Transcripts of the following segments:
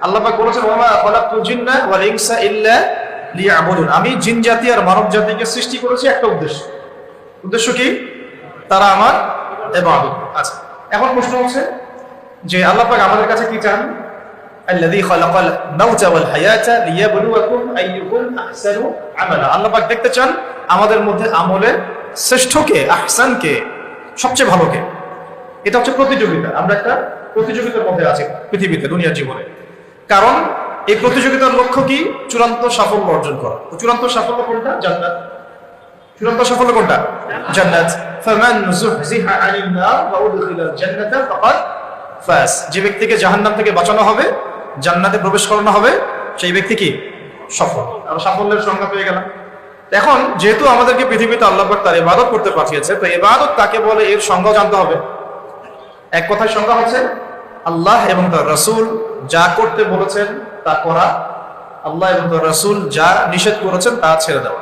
আল্লাহ পাক বলেছেন ওয়া মা খালাকতুল জিন্না ওয়াল ইনসা ইল্লা লিয়াবুদুন আমি জিন জাতি আর মানব জাতিকে সৃষ্টি করেছি একটা উদ্দেশ্য উদ্দেশ্য কি তারা আমার ইবাদত আচ্ছা এখন প্রশ্ন হচ্ছে যে আল্লাহ পাক আমাদের কাছে কি চান الذي خلق الموت والحياة ليبلوكم أيكم أحسن عملا আল্লাহ পাক দেখতে চান আমাদের মধ্যে আমলে শ্রেষ্ঠকে আহসানকে সবচেয়ে ভালোকে এটা হচ্ছে প্রতিযোগিতা আমরা একটা প্রতিযোগিতার মধ্যে আছি পৃথিবীতে দুনিয়ার জীবনে কারণ এই প্রতিযোগিতার লক্ষ্য কি? চূড়ান্ত সাফল্য অর্জন করা। চূড়ান্ত সাফল্য কোনটা? জান্নাত। চূড়ান্ত সাফল্য কোনটা? জান্নাত। ফামান যুহজিহা আনিন নার ওয়া উদখিলাল জান্নাতা ফাকাদ ফাস। যে ব্যক্তিকে জাহান্নাম থেকে বাঁচানো হবে, জান্নাতে প্রবেশ করানো হবে, সেই ব্যক্তি কি? সফল। আর সাফল্যের সংজ্ঞা পেয়ে গেলাম। এখন যেহেতু আমাদেরকে পৃথিবীতে আল্লাহ পাক তার ইবাদত করতে পাঠিয়েছে, তো ইবাদত তাকে বলে? এর সংজ্ঞা জানতে হবে। এক কথায় সংজ্ঞা হচ্ছে আল্লাহ এবং তার রসুল যা করতে বলেছেন তা করা, আল্লাহ এবং তার রসুল যা নিষেধ করেছেন তা ছেড়ে দেওয়া।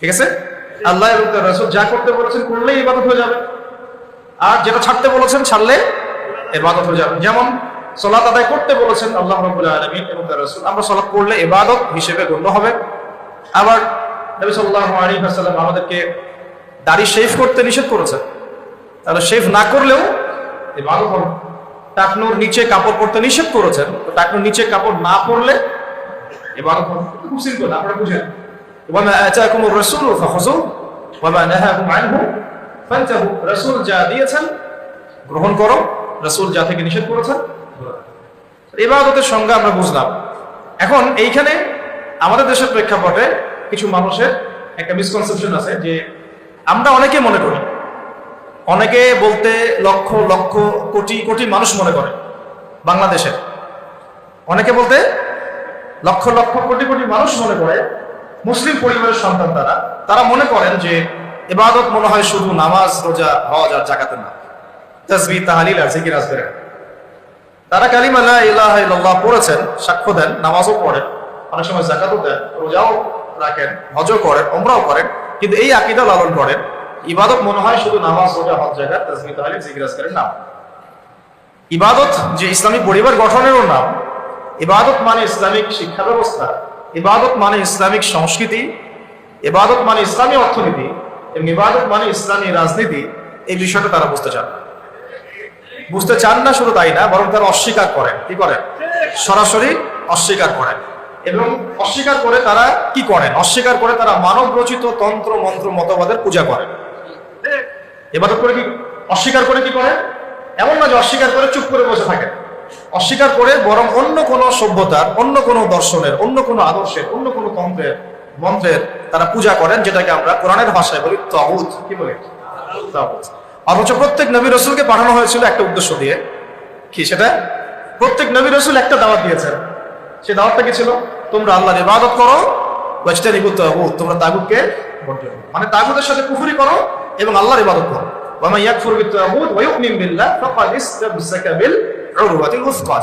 ঠিক আছে? আল্লাহ এবং তার রসুল যা করতে বলেছেন করলেই ইবাদত হয়ে যাবে। আর যেটা ছাড়তে বলেছেন ছাড়লে ইবাদত হয়ে যাবে। যেমন সলাত আদায় করতে বলেছেন আল্লাহ রাব্বুল আলামিন এবং তার রাসূল, আমরা সলাত করলে ইবাদত হিসেবে গণ্য হবে। আবার নবী সাল্লাল্লাহু আলাইহি ওয়াসাল্লাম আমাদেরকে দাড়ি শেভ করতে নিষেধ করেছেন। তাহলে শেভ না করলেও ইবাদত হবে। টাকনুর নিচে কাপড় পরতে নিষেধ করেছেন। টাকনুর নিচে কাপড় না পরলে যা দিয়েছেন, গ্রহণ করো। যা থেকে নিষেধ করেছেন। সংজ্ঞা আমরা বুঝলাম। এখন এইখানে আমাদের দেশের প্রেক্ষাপটে কিছু মানুষের একটা মিসকনসেপশন আছে যে আমরা অনেকে মনে করি অনেকে বলতে লক্ষ লক্ষ, কোটি কোটি মানুষ মনে করে বাংলাদেশের অনেকে বলতে লক্ষ লক্ষ, কোটি কোটি মানুষ মনে করে মুসলিম পরিবারের সন্তান তারা। তারা মনে করেন যে এবাদত মনে হয় শুধু নামাজ, রোজা, হজ আর জাকাতের না। তসবি তাহালিল আর জিকির আসবে তারা কালিমা লা পড়েছেন, সাক্ষ্য দেন, নামাজও পড়েন, অনেক সময় জাকাতও দেন, রোজাও রাখেন, হজও করেন ওমরাও করেন, কিন্তু এই আকীদা লালন করেন। ইবাদত মনে হয় শুধু নামাজ রোজা, হজ জাকাত তাসবিহ তাহলিল, জিকির আসকারের নাম। ইবাদত যে ইসলামী পরিবার গঠনেরও নাম, ইবাদত মানে ইসলামিক শিক্ষা ব্যবস্থা ইবাদত মানে ইসলামিক সংস্কৃতি, ইবাদত মানে ইসলামী অর্থনীতি, এবং ইবাদত মানে ইসলামী রাজনীতি, এই বিষয়টা তারা বুঝতে চান। বুঝতে চান না শুধু তাই না, বরং তারা অস্বীকার করেন। কি করেন? সরাসরি অস্বীকার করেন। এবং অস্বীকার করে তারা কি করেন? অস্বীকার করে তারা মানব রচিত তন্ত্র, মন্ত্র, মতবাদের পূজা করেন। এবার করে কি, অস্বীকার করে কি করে? এমন না যে অস্বীকার করে চুপ করে বসে থাকেন অস্বীকার করে বরং অন্য কোনো সভ্যতার, অন্য কোনো দর্শনের, অন্য কোনো আদর্শের, অন্য কোনো তন্ত্রের, মন্ত্রের তারা পূজা করেন, যেটাকে আমরা কোরআনের ভাষায় বলি তাগুত। কি বলি? অথচ প্রত্যেক নবী রসুলকে পাঠানো হয়েছিল একটা উদ্দেশ্য দিয়ে। কি সেটা? প্রত্যেক নবী রসুল একটা দাওয়াত দিয়েছেন। সেই দাওয়াতটা কি ছিল? তোমরা আল্লাহর ইবাদত করো ওয়াজতানি তাগুত, তোমরা তাগুতকে বর্জন। মানে তাগুতের সাথে কুফরি করো এবং আল্লাহর ইবাদত করো।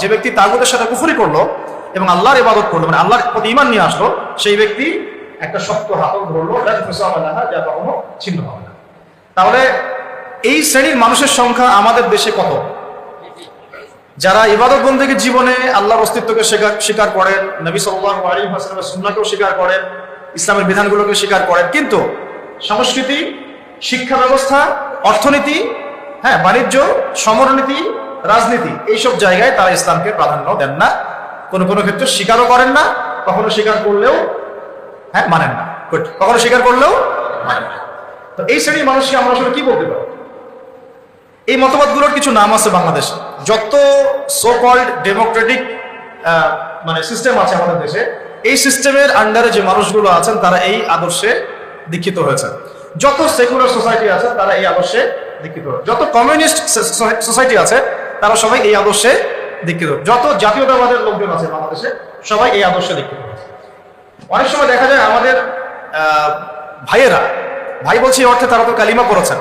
যে ব্যক্তি তাগুতের সাথে কুফরি করল এবং আল্লাহর ইবাদত করল মানে আল্লাহর প্রতি ঈমান নিয়ে আসলো, সেই ব্যক্তি একটা শক্ত হাতল ধরলো যা কখনো ছিন্ন হবে না। তাহলে এই শ্রেণির মানুষের সংখ্যা আমাদের দেশে কত? যারা ইবাদত বন্দীকে জীবনে আল্লাহর অস্তিত্বকে স্বীকার করেন, নবী সাল্লাল্লাহু আলাইহি ওয়াসাল্লামের সুন্নাহকেও স্বীকার করেন, ইসলামের বিধানগুলোকে স্বীকার করেন, কিন্তু সংস্কৃতি, শিক্ষা ব্যবস্থা, অর্থনীতি হ্যাঁ বাণিজ্য, সমরনীতি, রাজনীতি, এইসব জায়গায় তারা ইসলামকে প্রাধান্য দেন না। কোনো কোনো ক্ষেত্রে স্বীকারও করেন না, কখনো স্বীকার করলেও হ্যাঁ মানেন না. কখনো স্বীকার করলেও মানেন না। তো এই শ্রেণির মানুষকে আমরা আসলে কি বলতে পারি? এই মতবাদগুলোর কিছু নাম আছে বাংলাদেশে। যত সো কল্ড ডেমোক্রেটিক মানে সিস্টেম আছে আমাদের দেশে, এই সিস্টেমের আন্ডারে যে মানুষগুলো আছেন, তারা এই আদর্শে দীক্ষিত হয়েছে। যত সেকুলার সোসাইটি আছে, তারা এই আদর্শে দীক্ষিত। যত কমিউনিস্ট সোসাইটি আছে, তারা সবাই এই আদর্শে দীক্ষিত। যত জাতীয়তাবাদের লোকজন আছে বাংলাদেশে, সবাই এই আদর্শে দীক্ষিত। অনেক সময় দেখা যায় আমাদের ভাইয়েরা, ভাই বলছি অর্থে তারা তো কালিমা পড়েছেন।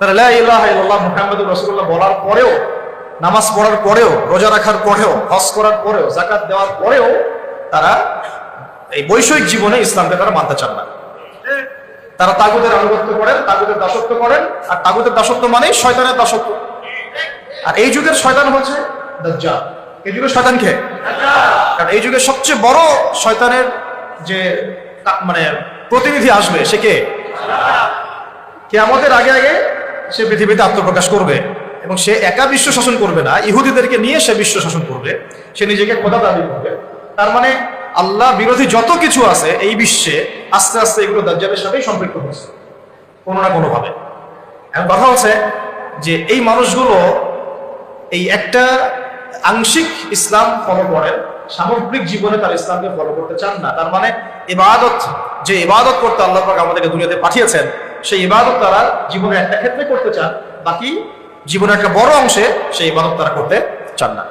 তারা লা ইলাহা ইল্লাল্লাহ মুহাম্মাদুর বলার পরেও, নামাজ পড়ার পরেও, রোজা রাখার পরেও, হজ করার পরেও জাকাত দেওয়ার পরেও তারা এই বৈষয়িক জীবনে ইসলামকে তারা মানতে চান না। তারা তাগুদের আনুগত্য করেন তাগুদের দাসত্ব করেন। আর তাগুদের দাসত্ব মানেই শয়তানের দাসত্ব। আর এই যুগের শয়তান হচ্ছে এই যুগে শয়তান কে? কারণ এই যুগে সবচেয়ে বড় শয়তানের যে মানে প্রতিনিধি আসবে, সে কে? কে আমাদের আগে আগে সে পৃথিবীতে আত্মপ্রকাশ করবে এবং সে একা বিশ্ব শাসন করবে না। ইহুদিদেরকে নিয়ে সে বিশ্ব শাসন করবে। সে নিজেকে খোদা দাবি করবে। তার মানে আল্লাহ বিরোধী যত কিছু আছে এই বিশ্বে আস্তে আস্তে এগুলো দাজ্জালের সাথেই সম্পৃক্ত হচ্ছে কোনো না কোনো ভাবে এখন কথা হচ্ছে যে এই মানুষগুলো এই একটা আংশিক ইসলাম ফলো করেন, সামগ্রিক জীবনে তার ইসলামকে ফলো করতে চান না। তার মানে ইবাদত, যে ইবাদত করতে আল্লাহ পাক আমাদেরকে দুনিয়াতে পাঠিয়েছেন, সেই ইবাদত তারা জীবনের একটা ক্ষেত্রে করতে চান, বাকি জীবনের একটা বড় অংশে সেই ইবাদত তারা করতে চান না।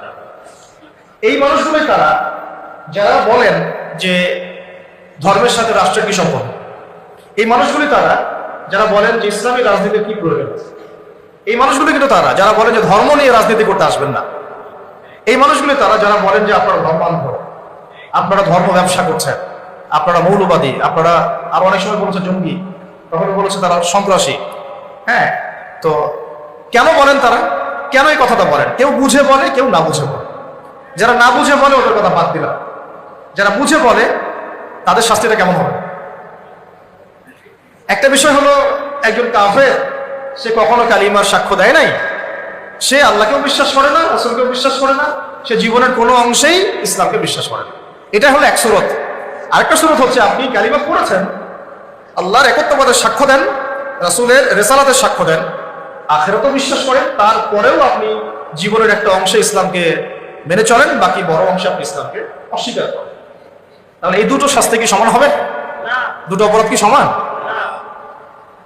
এই মানুষগুলোই তারা যারা বলেন যে ধর্মের সাথে রাষ্ট্রের কি সম্পর্ক? এই মানুষগুলি তারা, যারা বলেন যে ইসলামী রাজনীতির কি প্রয়োজন? এই মানুষগুলি কিন্তু তারা, যারা বলেন যে ধর্ম নিয়ে রাজনীতি করতে আসবেন না। এই মানুষগুলি তারা, যারা বলেন যে আপনারা ধর্মান্ধ, আপনারা ধর্ম ব্যবসা করছেন, আপনারা মৌলবাদী, আপনারা আরও অনেক সময় বলেছে জঙ্গি কখনো বলেছে তারা সন্ত্রাসী। হ্যাঁ তো কেন বলেন তারা? কেন এই কথাটা বলেন? কেউ বুঝে বলে, কেউ না বুঝে বলে। যারা না বুঝে বলে, ওদের কথা বাদ দিলাম। যারা বুঝে বলে, তাদের শাস্তিটা কেমন হবে? একটা বিষয় হলো, একজন কাফের, সে কখনো কালিমার সাক্ষ্য দেয় নাই। সে আল্লাহকেও বিশ্বাস করে না, রসুলকেও বিশ্বাস করে না, সে জীবনের কোনো অংশেই ইসলামকে বিশ্বাস করে না। এটা হলো এক সুরত। আরেকটা সুরত হচ্ছে, আপনি কালিমা পড়েছেন, আল্লাহর একত্ববাদের সাক্ষ্য দেন, রাসূলের রেসালাতের সাক্ষ্য দেন, আখেরতও বিশ্বাস করেন, তারপরেও আপনি জীবনের একটা অংশে ইসলামকে মেনে চলেন, বাকি বড় অংশে আপনি ইসলামকে অস্বীকার করেন। তাহলে এই দুটো শাস্তি কি সমান হবে? দুটো অপরাধ কি সমান?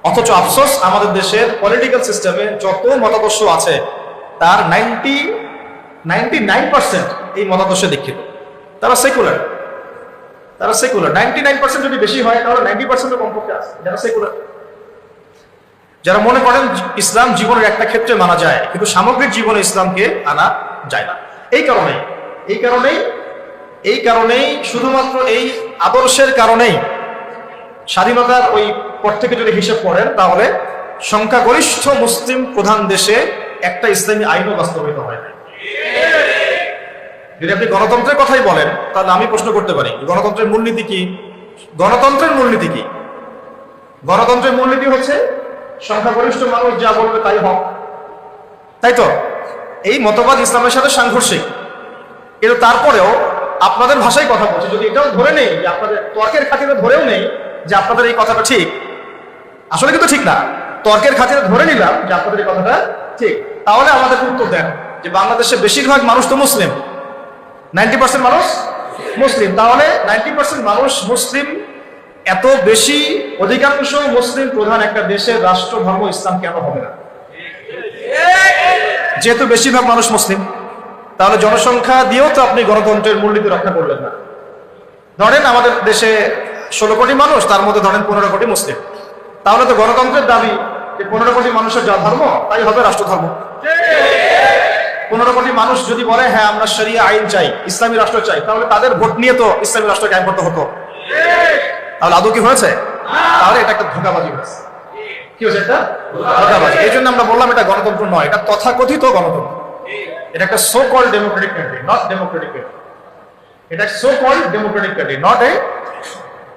অথচ আফসোস আমাদের দেশের পলিটিক্যাল সিস্টেমে যত মতাদর্শ আছে তার নাইনটি নাইনটি নাইন পার্সেন্ট এই মতাদর্শে দীক্ষিত। তারা সেকুলার তারা সেকুলার নাইনটি নাইন পার্সেন্ট যদি বেশি হয় তাহলে নাইনটি পার্সেন্টের কমপক্ষে আছে। যারা সেকুলার যারা মনে করেন ইসলাম জীবনের একটা ক্ষেত্রে মানা যায় কিন্তু সামগ্রিক জীবনে ইসলামকে আনা যায় না। এই কারণেই এই কারণেই এই কারণেই, শুধুমাত্র এই আদর্শের কারণেই স্বাধীনতার ওই পর থেকে যদি হিসেব করেন, তাহলে সংখ্যাগরিষ্ঠ মুসলিম প্রধান দেশে একটা ইসলামী আইনও বাস্তবায়িত হয় না যদি আপনি গণতন্ত্রের কথাই বলেন, তাহলে আমি প্রশ্ন করতে পারি, গণতন্ত্রের মূলনীতি কি? গণতন্ত্রের মূলনীতি কি? গণতন্ত্রের মূলনীতি হচ্ছে সংখ্যাগরিষ্ঠ মানুষ যা বলবে তাই হোক। তাই তো? এই মতবাদ ইসলামের সাথে সাংঘর্ষিক। কিন্তু তারপরেও আপনাদের ভাষায় কথা বলছে। যদি এটাও ধরে নেই যে আপনাদের তর্কের খাতিরে ধরেও নেই যে আপনাদের এই কথাটা ঠিক, আসলে কিন্তু ঠিক না। তর্কের খাতিরে ধরে নিলাম যে আপনাদের এই কথাটা ঠিক। তাহলে আমাদের উত্তর দেন যে বাংলাদেশে বেশিরভাগ মানুষ তো মুসলিম। নাইনটি পার্সেন্ট মানুষ মুসলিম। তাহলে নাইনটি পার্সেন্ট মানুষ মুসলিম, এত বেশি অধিকাংশ মুসলিম প্রধান একটা দেশের রাষ্ট্র ধর্ম ইসলাম কেন হবে না? যেহেতু বেশিরভাগ মানুষ মুসলিম। তাহলে জনসংখ্যা দিয়েও তো আপনি গণতন্ত্রের মূলনীতি রক্ষা করলেন না। ধরেন আমাদের দেশে ষোলো কোটি মানুষ, তার মধ্যে ধরেন পনেরো কোটি মুসলিম। তাহলে তো গণতন্ত্রের দাবি যে পনেরো কোটি মানুষের যা ধর্ম, তাই হবে রাষ্ট্র ধর্ম পনেরো কোটি মানুষ যদি বলে হ্যাঁ আমরা শরিয়া আইন চাই, ইসলামী রাষ্ট্র চাই, তাহলে তাদের ভোট নিয়ে তো ইসলামী রাষ্ট্র কায়েম করতে হতো। তাহলে আদৌ কি হয়েছে? তাহলে এটা একটা ধোকাবাজি হয়েছে। কি হয়েছে এটা? ধোকাবাজি। এই জন্য আমরা বললাম এটা গণতন্ত্র নয়, এটা তথাকথিত গণতন্ত্র। এটা একটা so call democratic country not democratic country এটা so call democratic country not a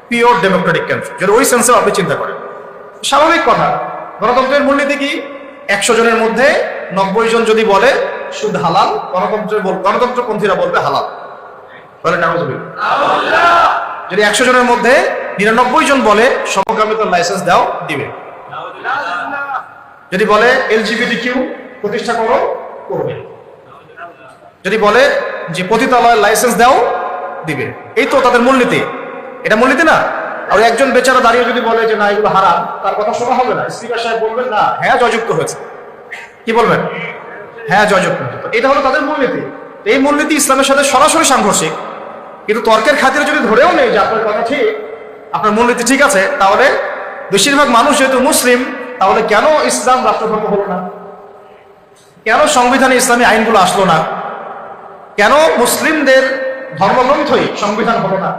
pure democratic country যদি ওই সেন্সে আপনি চিন্তা করেন। স্বাভাবিক কথা গণতন্ত্রের মূলনীতি কি? একশো জনের মধ্যে নব্বই জন যদি বলে সুদ হালাল গণতন্ত্রের বল- গণতন্ত্রপন্থীরা বলবে হালাল। বলে যদি একশো জনের মধ্যে নিরানব্বই জন বলে সমকামিতার লাইসেন্স দাও দিবে। যদি বলে এলজিবিটি কিউ প্রতিষ্ঠা করো করবে। যদি বলে যে পতিতালয়ের লাইসেন্স দাও, দিবে। এই তো তাদের মূলনীতি। এটা মূলনীতি না? আর একজন বেচারা দাঁড়িয়ে যদি বলে যে না, এগুলো হারাম, তার কথা শোনা হবে না। স্পিকার সাহেব বলবেন না হ্যাঁ জয়যুক্ত হয়েছে। কি বলবেন? হ্যাঁ জয়যুক্ত এটা হলো তাদের মূলনীতি। এই মূলনীতি ইসলামের সাথে সরাসরি সাংঘর্ষিক। কিন্তু তর্কের খাতিরে যদি ধরেও নেই যে আপনার কথা ঠিক, আপনার মূলনীতি ঠিক আছে, তাহলে বেশিরভাগ মানুষ যেহেতু মুসলিম, তাহলে কেন ইসলাম রাষ্ট্রধর্ম হলো না? কেন সংবিধানে ইসলামী আইনগুলো আসলো না? কেন মুসলিমদের ধর্মগ্রন্থই সংবিধান হলো না?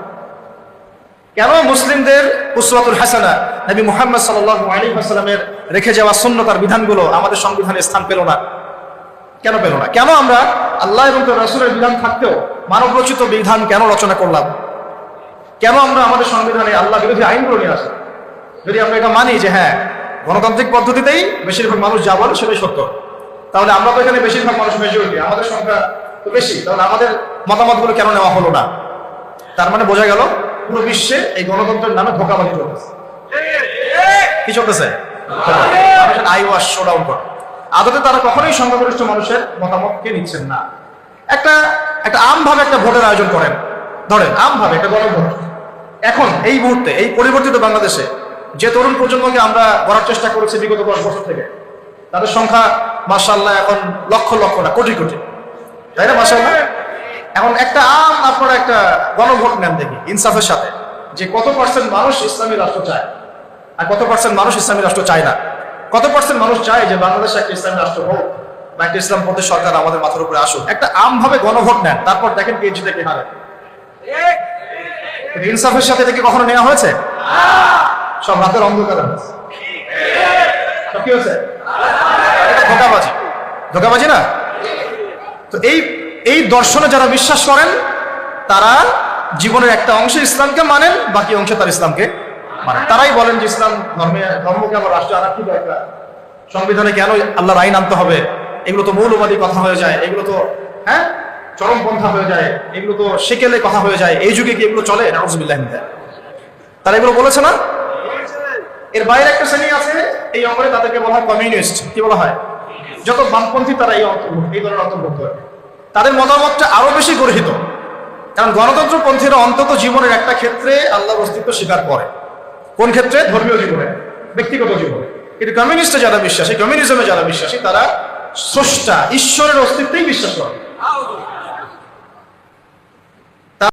কেন মুসলিমদের উসরাতুল হাসানা নবী মুহাম্মদ সাল্লাল্লাহু আলাইহি ওয়াসাল্লামের রেখে যাওয়া সুন্নতার বিধানগুলো আমাদের সংবিধানে স্থান পেল না? কেন পেল না? কেন আমরা আল্লাহ এবং রাসূলের বিধান থাকতেও মানব রচিত বিধান কেন রচনা করলাম? কেন আমরা আমাদের সংবিধানে আল্লাহ বিরোধী আইনগুলো নিয়ে আসি? যদি আমরা এটা মানি যে হ্যাঁ গণতান্ত্রিক পদ্ধতিতেই বেশিরভাগ মানুষ যা বলে সেটাই সত্য, তাহলে আমরা তো এখানে বেশিরভাগ মানুষ মেজরিটি আমাদের সংখ্যা তো বেশি, তাহলে আমাদের মতামতগুলো কেন নেওয়া হলো না? তার মানে বোঝা গেল, পুরো বিশ্বে এই গণতন্ত্রের নামে ধোকাবাজি চলতেছে। কি চলতেছে? আই ওয়াশ শো ডাউন করে। আদতে তারা কখনোই সংখ্যাগরিষ্ঠ মানুষের মতামতকে নিচ্ছেন না। একটা একটা আমভাবে একটা ভোটের আয়োজন করেন। ধরেন, আমভাবে একটা গণভোট এখন এই মুহূর্তে, এই পরিবর্তিত বাংলাদেশে যে তরুণ প্রজন্মকে আমরা গড়ার চেষ্টা করেছি বিগত দশ বছর থেকে, তাদের সংখ্যা মার্শাল্লাহ এখন লক্ষ লক্ষ না, কোটি কোটি। তাই না মার্শাল্লাহ এখন একটা আম, আপনারা একটা গণভোট নেন দেখি, ইনসাফের সাথে, যে কত পার্সেন্ট মানুষ ইসলামী রাষ্ট্র চায় আর কত পার্সেন্ট মানুষ ইসলামী রাষ্ট্র চায় না। কত পার্সেন্ট মানুষ চায় যে বাংলাদেশে একটা ইসলামী রাষ্ট্র হোক বা একটা ইসলাম পথের সরকার আমাদের মাথার উপরে আসুক। একটা আমভাবে গণভোট নেন, তারপর দেখেন কে জিতে, কে হারে। ইনসাফের সাথে থেকে কখনো নেওয়া হয়েছে? সব রাতের অন্ধকার হয়েছে। ধোকাবাজি। ধোকাবাজি না? তো এই এই দর্শনে যারা বিশ্বাস করেন, তারা জীবনের একটা অংশে ইসলামকে মানেন, বাকি অংশে তার ইসলামকে মানেন। তারাই বলেন যে ইসলাম ধর্মে, ধর্মকে আমার রাষ্ট্র আনার কি দরকার? সংবিধানে কেন আল্লাহর আইন আনতে হবে? এগুলো তো মৌলবাদী কথা হয়ে যায়, এগুলো তো হ্যাঁ? চরমপন্থা হয়ে যায়, এগুলো তো সেকেলে কথা হয়ে যায়। এই যুগে কি এগুলো চলে? নাউজুবিল্লাহ তারা এগুলো বলেছে না? এর বাইরে একটা শ্রেণি আছে, এই অঙ্গনে তাদেরকে বলা হয় কমিউনিস্ট। কি বলা হয়? যত বামপন্থী তারা এই অন্তর্ভুক্ত, এই ধরনের অন্তর্ভুক্ত তাদের মতামতটা আরও বেশি গর্হিত। কারণ গণতন্ত্রপন্থীরা অন্তত জীবনের একটা ক্ষেত্রে আল্লাহর অস্তিত্ব স্বীকার করে। কোন ক্ষেত্রে? ধর্মীয় জীবনে, ব্যক্তিগত জীবনে। কিন্তু কমিউনিস্টে যারা বিশ্বাসী কমিউনিজমে যারা বিশ্বাসী, তারা স্রষ্টা, ঈশ্বরের অস্তিত্বেই বিশ্বাস করে।